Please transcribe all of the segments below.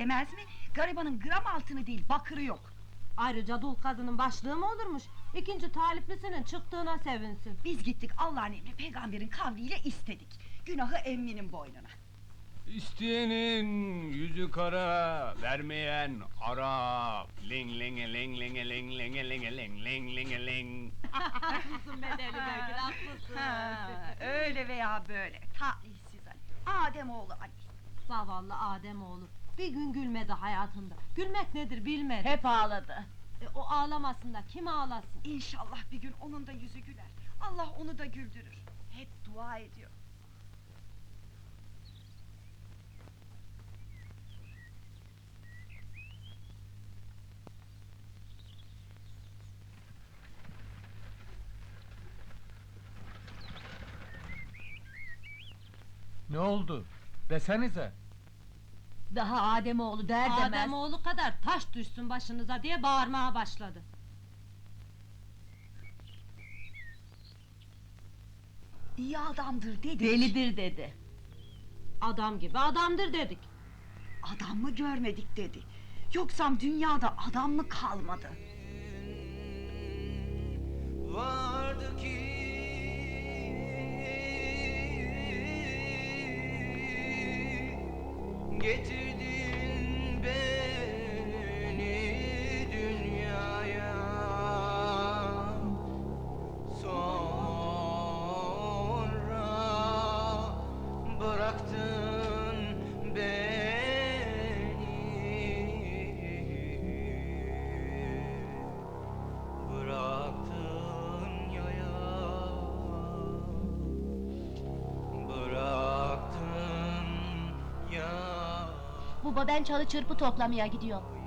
demez mi? Garibanın gram altını değil bakırı yok. Ayrıca dul kadının başlığı mı olurmuş? İkinci taliplisinin çıktığına sevinsin. Biz gittik Allah'ın emri peygamberin kavliyle istedik. Günahı emminin boynuna. İsteyenin yüzü kara, vermeyen Arap. Ling ling ling ling ling ling ling ling ling ling ling. haklısın bedeli Begül, haklısın. Ha, öyle veya böyle. Talihsiz Ali. Ademoğlu Ali. Zavallı Ademoğlu. Bir gün gülmedi hayatında. Gülmek nedir bilmedi. Hep ağladı. E, o ağlamasın da kim ağlasın? İnşallah bir gün onun da yüzü güler. Allah onu da güldürür. Hep dua ediyor. Ne oldu? Desenize. Daha Ademoğlu der demez. Ademoğlu kadar taş düşsün başınıza diye bağırmaya başladı. İyi adamdır dedik. Delidir dedi. Adam gibi adamdır dedik. Adam mı görmedik dedi. Yoksam dünyada adam mı kalmadı? vardı ki getirdin beni dünyaya. Sonra bıraktın ben çalı çırpı toplamaya gidiyorum.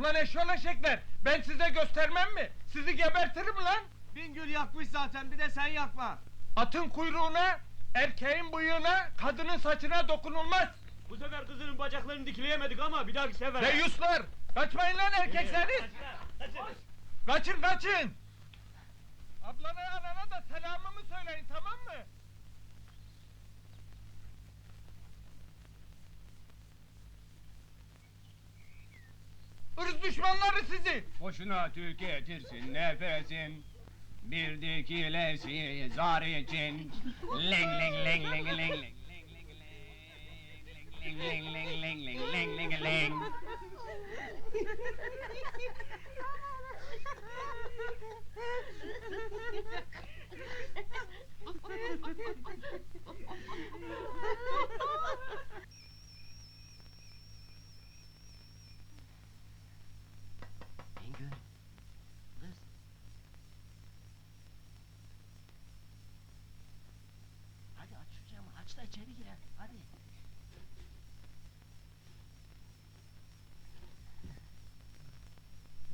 Ulan eşyol eşekler! Ben size göstermem mi? Sizi gebertirim lan! Bingül yakmış zaten bir de sen yakma Atın kuyruğuna, erkeğin bıyığına, kadının saçına dokunulmaz! Bu sefer kızının bacaklarını dikleyemedik ama bir dahaki sefer. Deyyuslar! Kaçmayın lan erkekseniz! Kaçın kaçın! Ablana anana da selamımı söyleyin tamam mı? düşmanları sizi! Boşuna tüketirsin nefesin. Bir dikilesi zar için. Leng leng leng leng leng leng. Ling ling ling ling ling ling ling ling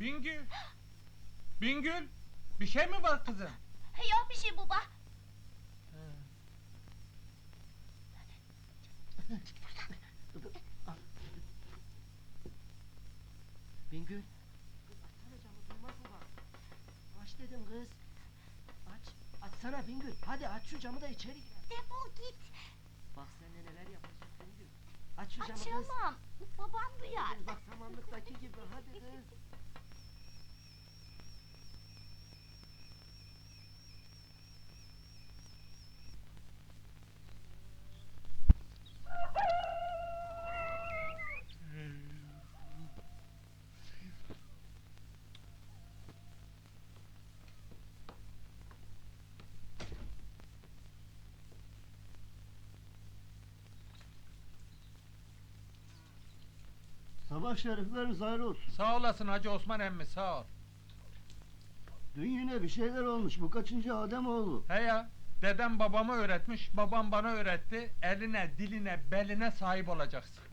Bingül. Bingül. Bir şey mi var kızım? Yok bir şey baba. Bingül. Kız açsana camı duymaz bak? Aç dedim kız. Aç. Açsana Bingül. Hadi aç şu camı da içeri gir. Defol git. Bak seninle neler yapacak Bingül. Aç şu camı kız. Açamam. Babam duyar. Bak samanlıktaki gibi hadi kız. Sabah şerifleriniz hayırlı olsun. Sağ olasın Hacı Osman emmi sağ ol. Dün yine bir şeyler olmuş. Bu kaçıncı Adem oğlu? He ya. Dedem babama öğretmiş, babam bana öğretti. Eline, diline, beline sahip olacaksın.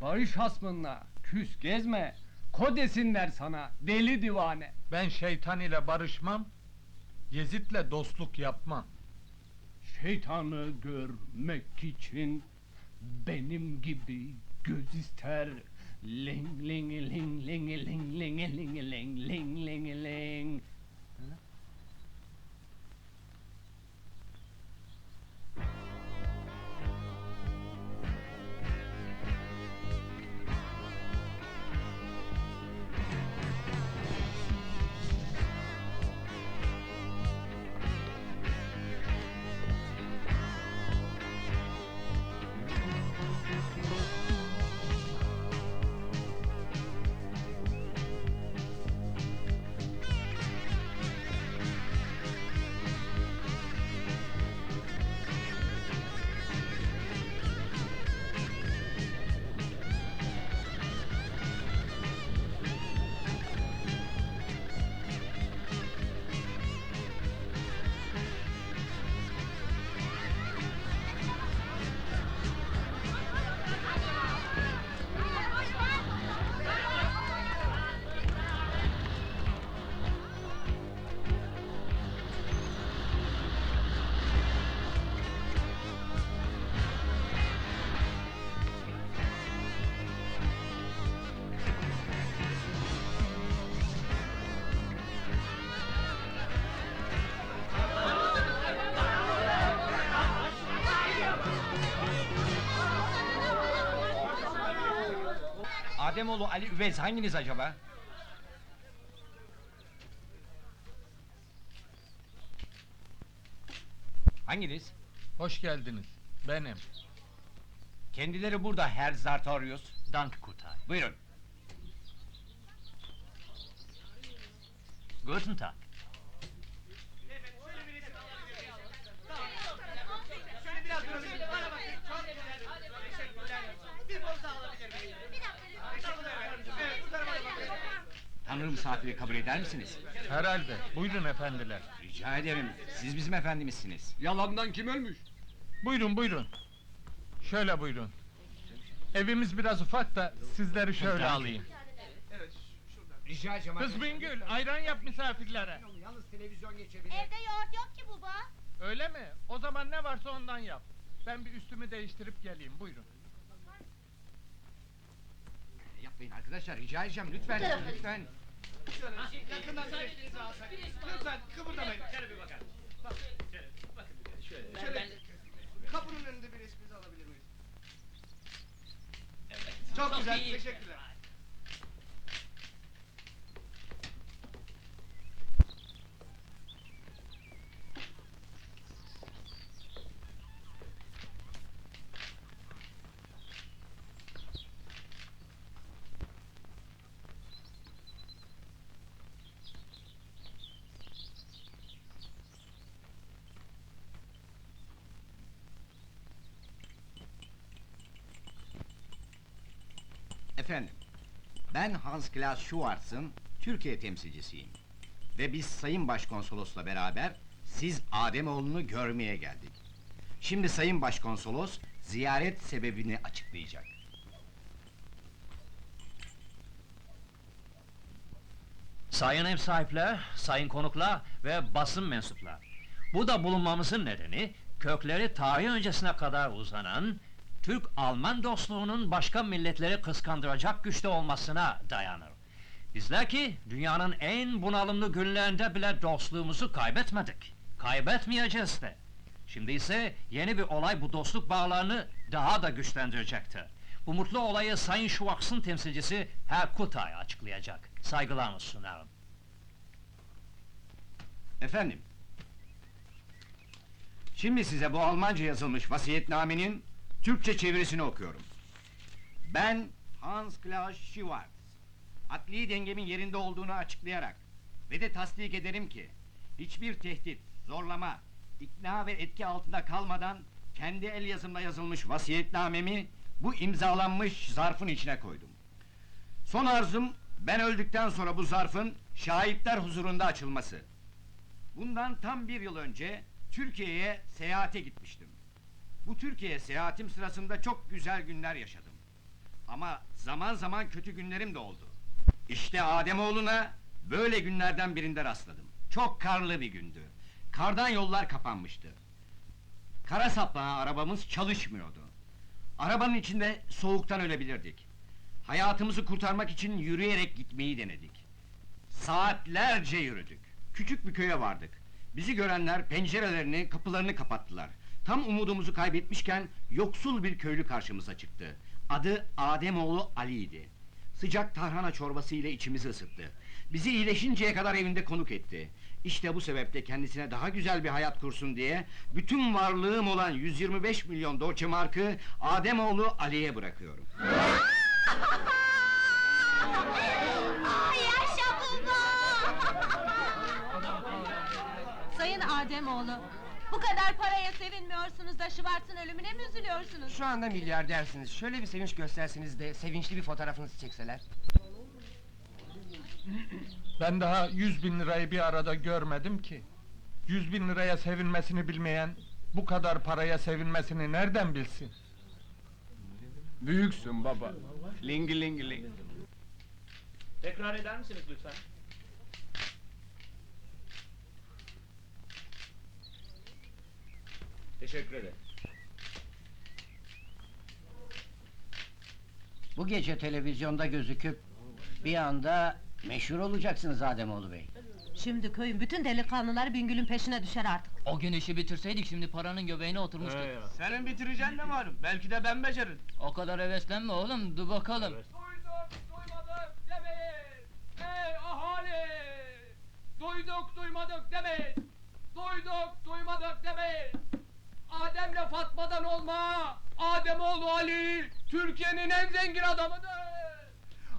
Barış hasmınla, küs gezme. Ko desinler sana, deli divane. Ben şeytan ile barışmam, Yezid'le dostluk yapmam. Şeytanı görmek için benim gibi göz ister. Ling ling ling ling ling ling ling ling ling ling ling. Ademoğlu Ali Üvez hanginiz acaba? Hanginiz? Hoş geldiniz. Benim. Kendileri burada Herr Sartorius. Dank Kutay. Buyurun. Guten Tag. Misafiri kabul eder misiniz? Herhalde. Buyurun efendiler. Rica ederim. Siz bizim efendimizsiniz. Yalandan kim ölmüş? Buyurun buyurun. Şöyle buyurun. Evimiz biraz ufak da sizleri şöyle Tabii. alayım. Rica edeceğim. Kız Bingül ayran yap misafirlere. Evde yoğurt yok ki baba. Öyle mi? O zaman ne varsa ondan yap. Ben bir üstümü değiştirip geleyim. Buyurun. Yapmayın arkadaşlar rica edeceğim lütfen. Lütfen. Şöyle yakından bir alsak. Lütfen kıpırdamayın. Şöyle bir bakar. Bak. Şöyle bakın. Şöyle. Şöyle. Kapının önünde bir resminizi alabilir miyiz? Evet. Çok güzel. Teşekkürler. Efendim, ben Hans Klaas Schwarz'ın Türkiye temsilcisiyim. Ve biz Sayın Başkonsolos'la beraber siz Ademoğlu'nu görmeye geldik. Şimdi Sayın Başkonsolos ziyaret sebebini açıklayacak. Sayın ev sahipler, sayın konuklar ve basın mensuplar. Bu da bulunmamızın nedeni, kökleri tarih öncesine kadar uzanan, Türk-Alman dostluğunun başka milletleri kıskandıracak güçte olmasına dayanır. Bizler ki, dünyanın en bunalımlı günlerinde bile dostluğumuzu kaybetmedik. Kaybetmeyeceğiz de. Şimdi ise yeni bir olay bu dostluk bağlarını daha da güçlendirecektir. Bu mutlu olayı Sayın Schwartz'ın temsilcisi Herr Kutay açıklayacak. Saygılarımı sunarım. Efendim. Şimdi size bu Almanca yazılmış vasiyetnamenin Türkçe çevirisini okuyorum. Ben Hans Klaus Schwarz. Akli dengemin yerinde olduğunu açıklayarak ve de tasdik ederim ki hiçbir tehdit, zorlama, ikna ve etki altında kalmadan kendi el yazımla yazılmış vasiyetnamemi bu imzalanmış zarfın içine koydum. Son arzum ben öldükten sonra bu zarfın şahitler huzurunda açılması. Bundan tam bir yıl önce Türkiye'ye seyahate gitmiştim. Bu Türkiye seyahatim sırasında çok güzel günler yaşadım. Ama zaman zaman kötü günlerim de oldu. İşte Ademoğlu'na böyle günlerden birinde rastladım. Çok karlı bir gündü. Kardan yollar kapanmıştı. Kara saplağı arabamız çalışmıyordu. Arabanın içinde soğuktan ölebilirdik. Hayatımızı kurtarmak için yürüyerek gitmeyi denedik. Saatlerce yürüdük. Küçük bir köye vardık. Bizi görenler pencerelerini, kapılarını kapattılar. Tam umudumuzu kaybetmişken yoksul bir köylü karşımıza çıktı. Adı Ademoğlu Ali'ydi. Sıcak tarhana çorbası ile içimizi ısıttı. Bizi iyileşinceye kadar evinde konuk etti. İşte bu sebeple kendisine daha güzel bir hayat kursun diye bütün varlığım olan 125 milyon Deutsche Mark'ı Ademoğlu Ali'ye bırakıyorum. Sayın Ademoğlu, bu kadar paraya sevinmiyorsunuz da Şıvart'ın ölümüne mi üzülüyorsunuz? Şu anda milyardersiniz. Şöyle bir sevinç gösterseniz de sevinçli bir fotoğrafınızı çekseler. Ben daha yüz bin lirayı bir arada görmedim ki. Yüz bin liraya sevinmesini bilmeyen, bu kadar paraya sevinmesini nereden bilsin? Büyüksün baba. Lingi lingi ling. Tekrar eder misiniz lütfen? Teşekkür ederim. Bu gece televizyonda gözüküp bir anda meşhur olacaksınız Ademoğlu Bey. Şimdi köyün bütün delikanlıları Bingül'ün peşine düşer artık. O gün işi bitirseydik şimdi paranın göbeğine oturmuştuk. Senin bitireceksin de malum. Belki de ben beceririm. O kadar heveslenme oğlum, dur bakalım. Duyduk, duymadık demeyin! Ey ahali! Duyduk, duymadık demeyin! Duyduk, duymadık demeyin! Adem'le Fatma'dan olma! Ademoğlu Ali, Türkiye'nin en zengin adamıdır!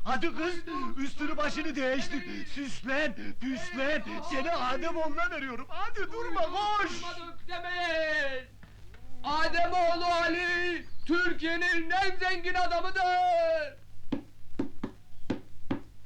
Hadi kız üstünü başını değiştir. Süslen, püslen. Seni Ademoğlu'na veriyorum. Hadi durma koş. Demeyin! Ademoğlu Ali, Türkiye'nin en zengin adamıdır!